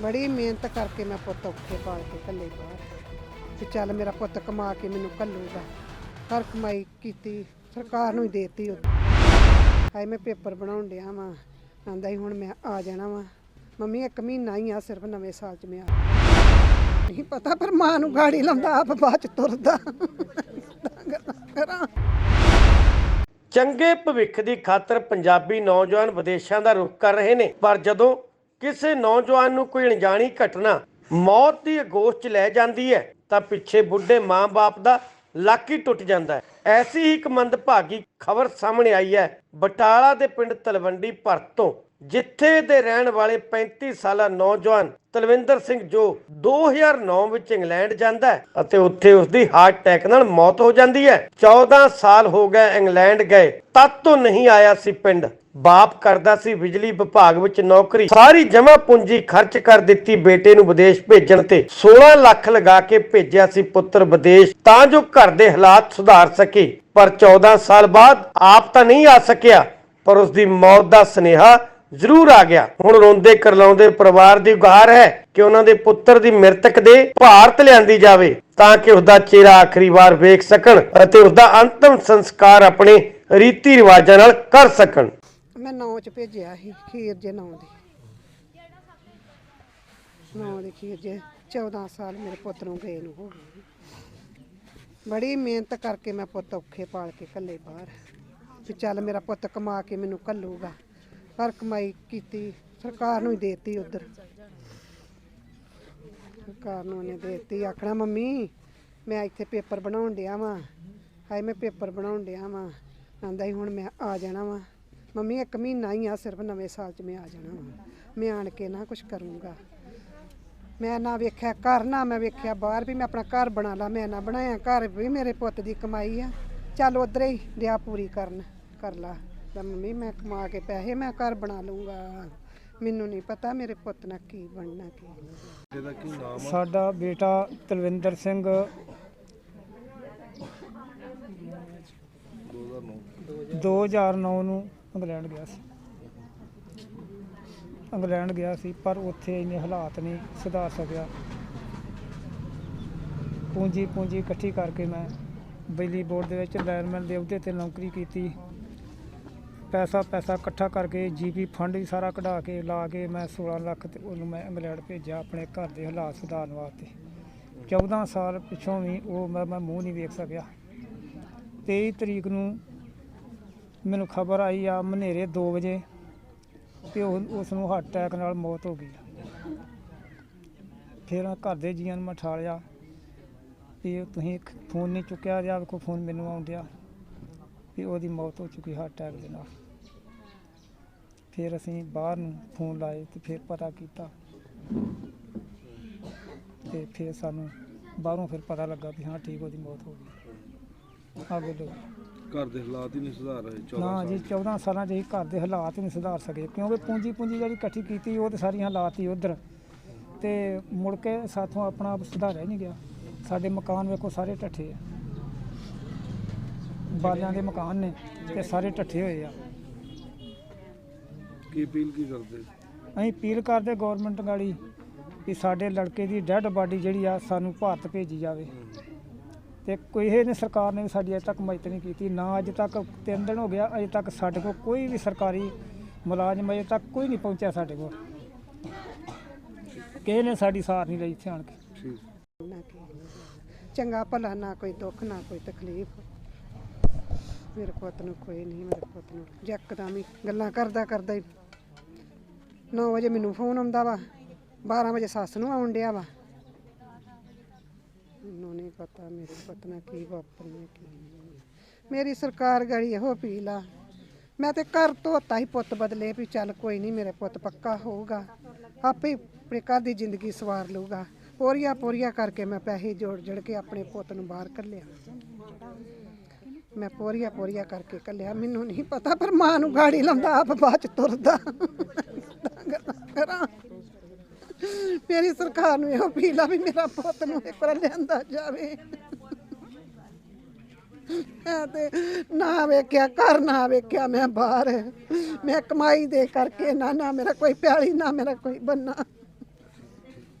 ਬੜੀ ਮਿਹਨਤ ਕਰਕੇ ਮੈਂ ਪੁੱਤ ਔਖੇ ਪਾਲ ਕੇ ਕੱਲੇ ਬਾਹਰ ਤੇ ਚੱਲ ਮੇਰਾ ਪੁੱਤ ਕਮਾ ਕੇ ਮੈਨੂੰ ਕੱਲੂਗਾ ਹਰ ਕਮਾਈ ਕੀਤੀ, ਸਰਕਾਰ ਨੂੰ ਹੀ ਦੇਤੀ ਉਹ। ਹਾਏ, ਮੈਂ ਪੇਪਰ ਬਣਾਉਣ ਡਿਆ ਵਾਂ। ਆਂਦਾ ਹੀ ਹੁਣ ਮੈਂ ਆ ਜਾਣਾ ਵਾਂ। ਮੰਮੀ, ਇੱਕ ਮਹੀਨਾ ਹੀ ਆ, ਸਿਰਫ ਨਵੇਂ ਸਾਲ ਚ ਮੈਂ ਆ ਨਹੀਂ ਪਤਾ, ਪਰ ਮਾਂ ਨੂੰ ਗਾੜੀ ਲਾਉਂਦਾ, ਆਪ ਬਾਅਦ ਚ ਤੁਰਦਾ। ਕਰਾਂ। ਚੰਗੇ ਭਵਿੱਖ ਦੀ ਖਾਤਰ ਪੰਜਾਬੀ ਨੌਜਵਾਨ ਵਿਦੇਸ਼ਾਂ ਦਾ ਰੁਖ ਕਰ ਰਹੇ ਨੇ। ਪਰ ਜਦੋਂ ਕਿਸੇ ਨੌਜਵਾਨ ਨੂੰ ਕੋਈ ਅਣਜਾਣੀ ਘਟਨਾ ਮੌਤ ਦੀ ਅਗੋਸ਼ 'ਚ ਲੈ ਜਾਂਦੀ ਹੈ, ਤਾਂ ਪਿੱਛੇ ਬੁੱਢੇ ਮਾਂ-ਬਾਪ ਦਾ ਲਾਕੀ ਟੁੱਟ ਜਾਂਦਾ ਹੈ। ਐਸੀ ਹੀ ਇੱਕ ਮੰਦਭਾਗੀ ਖਬਰ ਸਾਹਮਣੇ ਆਈ ਹੈ, ਬਟਾਲਾ ਦੇ ਪਿੰਡ ਤਲਵੰਡੀ ਭਰਤ ਤੋਂ, ਜਿੱਥੇ ਦੇ ਰਹਿਣ ਵਾਲੇ 35 ਸਾਲਾ ਨੌਜਵਾਨ ਤਲਵਿੰਦਰ ਸਿੰਘ ਜੋ 2009 ਵਿੱਚ ਇੰਗਲੈਂਡ ਜਾਂਦਾ ਹੈ ਅਤੇ ਉੱਥੇ ਉਸ ਦੀ ਹਾਰਟ ਅਟੈਕ ਨਾਲ ਮੌਤ ਹੋ ਜਾਂਦੀ ਹੈ। 14 ਸਾਲ ਹੋ ਗਏ ਇੰਗਲੈਂਡ ਗਏ। ਤਦ ਤੋਂ ਨਹੀਂ ਆਇਆ ਸੀ ਪਿੰਡ। ਬਾਪ ਕਰਦਾ ਸੀ ਬਿਜਲੀ ਵਿਭਾਗ ਵਿੱਚ ਨੌਕਰੀ। ਸਾਰੀ ਜਮਾ ਪੂੰਜੀ ਖਰਚ ਕਰ ਦਿੱਤੀ ਬੇਟੇ ਨੂੰ ਵਿਦੇਸ਼ ਭੇਜਣ ਤੇ। 16 ਲੱਖ ਲਗਾ ਕੇ ਭੇਜਿਆ ਸੀ ਪੁੱਤਰ ਵਿਦੇਸ਼, ਤਾਂ ਜੋ ਘਰ ਦੇ ਹਾਲਾਤ ਸੁਧਾਰ ਸਕੇ। ਪਰ 14 ਸਾਲ ਬਾਅਦ ਆਪ ਤਾਂ ਨਹੀਂ ਆ ਸਕਿਆ, ਪਰ ਉਸ ਦੀ ਮੌਤ ਦਾ ਸੁਨੇਹਾ ਜ਼ਰੂਰ ਆ ਗਿਆ। ਹੁਣ ਰੋਂਦੇ ਕਰਲਾਉਂਦੇ ਪਰਿਵਾਰ ਦੀ ਗੁਹਾਰ ਹੈ ਕਿ ਉਹਨਾਂ ਦੇ ਪੁੱਤਰ ਦੀ ਮ੍ਰਿਤਕ ਦੇ ਭਾਰਤ ਲਿਆਂਦੀ ਜਾਵੇ ਤਾਂ ਕਿ ਉਸ ਦਾ ਚਿਹਰਾ ਆਖਰੀ ਵਾਰ ਵੇਖ ਸਕਣ ਅਤੇ ਉਸ ਦਾ ਅੰਤਮ ਸੰਸਕਾਰ ਆਪਣੇ ਰੀਤੀ ਰਿਵਾਜਾਂ ਨਾਲ ਕਰ ਸਕਣ। ਮੈਂ ਨੌ ਚ ਭੇਜਿਆ ਸੀ, ਖੀਰ ਜੇ ਨੌ ਦੀ। ਨੌ ਦੀ ਖੀਰ ਜੇ 14 ਸਾਲ ਮੇਰੇ ਪੁੱਤ ਨੂੰ ਗਏ ਨੂੰ ਹੋ ਗਏ ਬੜੀ ਮਿਹਨਤ ਕਰਕੇ ਮੈਂ ਪੁੱਤ ਔਖੇ ਪਾਲ ਕੇ ਕੱਲੇ ਬਾਹਰ। ਵੀ ਚੱਲ ਮੇਰਾ ਪੁੱਤ ਕਮਾ ਕੇ ਮੈਨੂੰ ਕੱਲੂਗਾ ਹਰ ਕਮਾਈ ਕੀਤੀ, ਸਰਕਾਰ ਨੂੰ ਹੀ ਦੇਤੀ ਉਧਰ। ਸਰਕਾਰ ਨੂੰ ਉਹਨੇ ਦੇਤੀ, ਆਖਣਾ, ਮੰਮੀ, ਮੈਂ ਇੱਥੇ ਪੇਪਰ ਬਣਾਉਣ ਡਿਆ ਵਾਂ। ਹਾਏ, ਮੈਂ ਪੇਪਰ ਬਣਾਉਣ ਡਿਆ ਵਾਂ। ਆਂਦਾ ਹੀ ਹੁਣ ਮੈਂ ਆ ਜਾਣਾ ਵਾਂ। ਮੰਮੀ, ਇੱਕ ਮਹੀਨਾ ਹੀ ਆ, ਸਿਰਫ ਨਵੇਂ ਸਾਲ 'ਚ ਮੈਂ ਆ ਜਾਣਾ ਵਾਂ। ਮੈਂ ਆਣ ਕੇ ਨਾ ਕੁਝ ਕਰੂੰਗਾ। ਮੈਂ ਨਾ ਵੇਖਿਆ ਘਰ, ਨਾ ਮੈਂ ਵੇਖਿਆ ਬਾਹਰ ਵੀ ਮੈਂ ਆਪਣਾ ਘਰ ਬਣਾ ਲਾ, ਮੈਂ ਨਾ ਬਣਾਇਆ। ਘਰ ਵੀ ਮੇਰੇ ਪੁੱਤ ਦੀ ਕਮਾਈ ਆ। ਚੱਲ ਉਧਰੇ ਹੀ ਦਿਆ ਪੂਰੀ ਕਰਨ, ਕਰ ਲਾ। ਤਾਂ ਮੰਮੀ ਮੈਂ ਕਮਾ ਕੇ ਪੈਸੇ ਮੈਂ ਘਰ ਬਣਾ ਲੂੰਗਾ ਮੈਨੂੰ ਨਹੀਂ ਪਤਾ ਮੇਰੇ ਪੁੱਤ ਨਾਲ ਕੀ ਬਣਨਾ ਕੀ ਨਹੀਂ। ਸਾਡਾ ਬੇਟਾ ਤਲਵਿੰਦਰ ਸਿੰਘ। 2009 ਨੂੰ ਇੰਗਲੈਂਡ ਗਿਆ ਸੀ। ਇੰਗਲੈਂਡ ਗਿਆ ਸੀ ਪਰ ਉੱਥੇ ਇੰਨੇ ਹਾਲਾਤ ਨਹੀਂ ਸੁਧਾਰ ਸਕਿਆ। ਪੂੰਜੀ ਪੂੰਜੀ ਇਕੱਠੀ ਕਰਕੇ ਮੈਂ ਬਿਜਲੀ ਬੋਰਡ ਦੇ ਵਿੱਚ ਲਾਇਰਮੈਨ ਦੇ ਅਹੁਦੇ ਤੇ ਨੌਕਰੀ ਕੀਤੀ। ਪੈਸਾ ਪੈਸਾ ਇਕੱਠਾ ਕਰਕੇ ਜੀਪੀ ਫੰਡ ਵੀ ਸਾਰਾ ਕਢਾ ਕੇ ਲਾ ਕੇ ਮੈਂ 16 ਲੱਖ ਤੇ ਉਹਨੂੰ ਮੈਂ ਇੰਗਲੈਂਡ ਭੇਜਿਆ ਆਪਣੇ ਘਰ ਦੇ ਹਾਲਾਤ ਸੁਧਾਰਨ ਵਾਸਤੇ। 14 ਸਾਲ ਪਿੱਛੋਂ ਵੀ ਉਹ ਮੈਂ ਮੈਂ ਮੂੰਹ ਨਹੀਂ ਵੇਖ ਸਕਿਆ। 23 ਤਰੀਕ ਨੂੰ ਮੈਨੂੰ ਖਬਰ ਆਈ ਆ ਮਨੇਰੇ 2 ਵਜੇ ਕਿ ਉਹ, ਉਸ ਨੂੰ ਹਾਰਟ ਅਟੈਕ ਨਾਲ ਮੌਤ ਹੋ ਗਈ। ਫਿਰ ਘਰ ਦੇ ਜੀਆਂ ਨੂੰ ਮੈਂ ਠਾਲਿਆ ਵੀ ਇਹ ਤੁਸੀਂ ਫੋਨ ਨਹੀਂ ਚੁੱਕਿਆ ਜਾਂ ਕੋਈ ਫੋਨ ਮੈਨੂੰ ਆਉਣ ਡਿਆ। ਵੀ ਉਹਦੀ ਮੌਤ ਹੋ ਚੁੱਕੀ ਹਾਰਟ ਅਟੈਕ ਦੇ ਨਾਲ। ਫਿਰ ਅਸੀਂ ਬਾਹਰ ਨੂੰ ਫੋਨ ਲਾਏ ਤੇ ਫਿਰ ਪਤਾ ਕੀਤਾ। ਤੇ ਫਿਰ ਸਾਨੂੰ ਬਾਹਰੋਂ ਫਿਰ ਪਤਾ ਲੱਗਾ ਵੀ ਹਾਂ ਠੀਕ ਉਹਦੀ ਮੌਤ ਹੋ ਗਈ। ਆ ਬੋਲੋ ਘਰ ਦੇ ਹਾਲਾਤ ਹੀ ਨਹੀਂ ਸੁਧਾਰ ਰਹੇ 14 ਨਾ ਜੀ ਸਾਲ। 14 ਸਾਲਾਂ 'ਚ ਅਸੀਂ ਘਰ ਦੇ ਹਾਲਾਤ ਨਹੀਂ ਸੁਧਾਰ ਸਕੇ ਕਿਉਂਕਿ ਪੂੰਜੀ ਪੂੰਜੀ ਜਿਹੜੀ ਇਕੱਠੀ ਕੀਤੀ ਉਹ ਤੇ ਸਾਰੀਆਂ ਹਾਲਾਤ ਹੀ ਉਧਰ। ਤੇ ਮੁੜ ਕੇ ਸਾਥੋਂ ਆਪਣਾ ਆਪ ਸੁਧਾਰਿਆ ਹੀ ਨਹੀਂ ਗਿਆ। ਸਾਡੇ ਮਕਾਨ ਵੇਖੋ ਸਾਰੇ ਢੱਠੇ ਆ। ਬਾਲਿਆਂ ਦੇ ਮਕਾਨ ਨੇ ਤੇ ਸਾਰੇ ਢੱਠੇ ਹੋਏ ਆ। ਕੀ ਅਪੀਲ ਕੀ ਕਰਦੇ? ਅਸੀਂ ਅਪੀਲ ਕਰਦੇ ਗਵਰਨਮੈਂਟ ਗਾੜੀ ਕਿ ਸਾਡੇ ਲੜਕੇ ਦੀ ਡੈੱਡ ਬਾਡੀ ਜਿਹੜੀ ਆ ਸਾਨੂੰ ਭਾਰਤ ਭੇਜੀ ਜਾਵੇ। ਤੇ ਕੋਈ ਇਹ ਨੇ ਸਰਕਾਰ ਨੇ ਵੀ ਸਾਡੀ ਅਜੇ ਤੱਕ ਮਦਦ ਨਹੀਂ ਕੀਤੀ ਨਾ ਅੱਜ ਤੱਕ ਤਿੰਨ ਦਿਨ ਹੋ ਗਿਆ ਅਜੇ ਤੱਕ ਸਾਡੇ ਕੋਲ ਕੋਈ ਵੀ ਸਰਕਾਰੀ ਮੁਲਾਜ਼ਮ ਅਜੇ ਤੱਕ ਕੋਈ ਨਹੀਂ ਪਹੁੰਚਿਆ ਸਾਡੇ ਕੋਲ। ਕਿਸੇ ਨੇ ਸਾਡੀ ਸਾਰ ਨਹੀਂ ਲਈ ਇੱਥੇ ਆਣ ਕੇ। ਠੀਕ। ਨਾ ਕੀ ਚੰਗਾ ਭਲਾ ਨਾ ਕੋਈ ਦੁੱਖ ਨਾ ਕੋਈ ਤਕਲੀਫ। ਮੇਰੇ ਪੁੱਤ ਨੂੰ ਕੋਈ ਨਹੀਂ, ਮੇਰੇ ਪੁੱਤ ਨੂੰ। ਜੱਕਦਮ ਹੀ ਗੱਲਾਂ ਕਰਦਾ ਕਰਦਾ ਹੀ 9 ਵਜੇ ਮੈਨੂੰ ਫੋਨ ਆਉਂਦਾ ਵਾ 12 ਵਜੇ ਸੱਸ ਨੂੰ ਆਉਣ ਡਿਆ ਵਾ। ਮੈਨੂੰ ਨਹੀਂ ਪਤਾ ਮੇਰੇ ਪੁੱਤ ਨਾਲ ਕੀ ਵਾਪਰਨਾ ਕੀ ਨਹੀਂ। ਮੇਰੀ ਸਰਕਾਰ ਗੜੀ ਇਹੋ ਅਪੀਲ ਆ। ਮੈਂ ਤੇ ਘਰ ਧੋਤਾ ਹੀ ਪੁੱਤ ਬਦਲੇ ਵੀ ਚੱਲ ਕੋਈ ਨਹੀਂ, ਮੇਰੇ ਪੁੱਤ ਪੱਕਾ ਹੋਊਗਾ। ਆਪੇ ਆਪਣੇ ਘਰ ਦੀ ਜ਼ਿੰਦਗੀ ਸਵਾਰ ਲਊਗਾ। ਪੋਰੀਆਂ ਪੋਰੀਆਂ ਕਰਕੇ ਮੈਂ ਪੈਸੇ ਜੋੜ ਜੜ ਕੇ ਆਪਣੇ ਪੁੱਤ ਨੂੰ ਬਾਹਰ ਕੱਲਿਆ ਮੈਂ ਪੋਰੀਆਂ ਪੋਰੀਆਂ ਕਰਕੇ ਕੱਲਿਆ। ਮੈਨੂੰ ਨਹੀਂ ਪਤਾ, ਪਰ ਮਾਂ ਨੂੰ ਗਾੜੀ ਲਾਉਂਦਾ, ਆਪ ਬਾਅਦ ਚ ਤੁਰਦਾ। ਕਰਾਂ। ਮੇਰੀ ਸਰਕਾਰ ਨੂੰ ਇਹੋ ਅਪੀਲ ਆ ਵੀ ਮੇਰਾ ਪੁੱਤ ਨੂੰ ਇੱਕ ਵਾਰ ਲਿਆਂਦਾ ਜਾਵੇ। ਮੈਂ ਤੇ ਨਾ ਵੇਖਿਆ, ਘਰ ਨਾ ਵੇਖਿਆ ਮੈਂ ਬਾਹਰ। ਮੈਂ ਕਮਾਈ ਦੇ ਕਰਕੇ ਨਾ ਨਾ ਮੇਰਾ ਕੋਈ ਪਿਆਲੀ, ਨਾ ਮੇਰਾ ਕੋਈ ਬੰਨਾ।